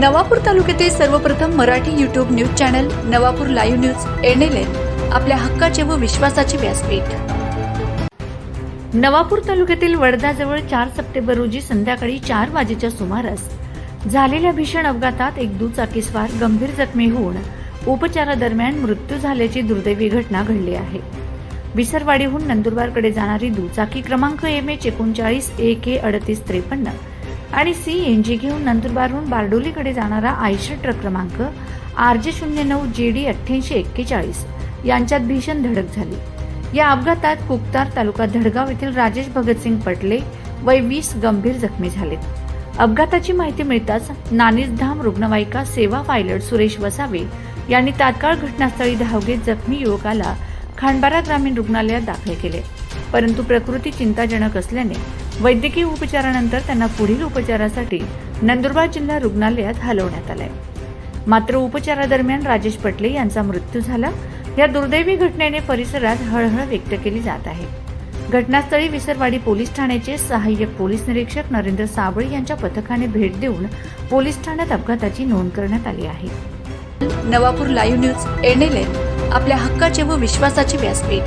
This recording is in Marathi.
नवापूर तालुक्यातील सर्वप्रथम Marathi YouTube news channel Navapur live news NLN आपल्या हक्काचे व विश्वासाचे व्यासपीठ. नवापूर तालुक्यातील वडदाजवळ चार सप्टेंबर रोजी संध्याकाळी चार वाजेच्या सुमारास झालेल्या भीषण अपघातात एक दुचाकीस्वार गंभीर जखमी होऊन उपचारादरम्यान मृत्यू झाल्याची दुर्दैवी घटना घडली आहे. विसरवाडीहून नंदुरबारकडे जाणारी दुचाकी क्रमांक एम एच एकोणचाळीस ए के अडतीस त्रेपन्न आणि सी एन जी घेऊन नंदुरबारहून बारडोलीकडे जाणारा आयशर ट्रक क्रमांक आर जे शून्य नऊ जे डी अठ्ठ्याऐंशी एक्केचाळीस यांच्यात भीषण धडक झाली. या अपघातात कुकतार तालुका धडगाव येथील राजेश भगतसिंग पटले वय वीस गंभीर जखमी झालेत. अपघाताची माहिती मिळताच नानीसधाम रुग्णवाहिका सेवा पायलट सुरेश वसावे यांनी तात्काळ घटनास्थळी धाव घेत जखमी युवकाला खांडबारा ग्रामीण रुग्णालयात दाखल केले. परंतु प्रकृती चिंताजनक असल्याने वैद्यकीय उपचारानंतर त्यांना पुढील उपचारासाठी नंदुरबार जिल्हा रुग्णालयात हलवण्यात आलंय. मात्र उपचारादरम्यान राजेश पटले यांचा मृत्यू झाला. या दुर्दैवी घटनेने परिसरात हळहळ व्यक्त केली जात आहे. घटनास्थळी विसरवाडी पोलीस ठाण्याचे सहाय्यक पोलीस निरीक्षक नरेंद्र साबळे यांच्या पथकाने भेट देऊन पोलीस ठाण्यात अपघाताची नोंद करण्यात आली आहे. नवापूर लाईव्ह न्यूज एनएलएन आपल्या हक्काचे व विश्वासाचे व्यासपीठ.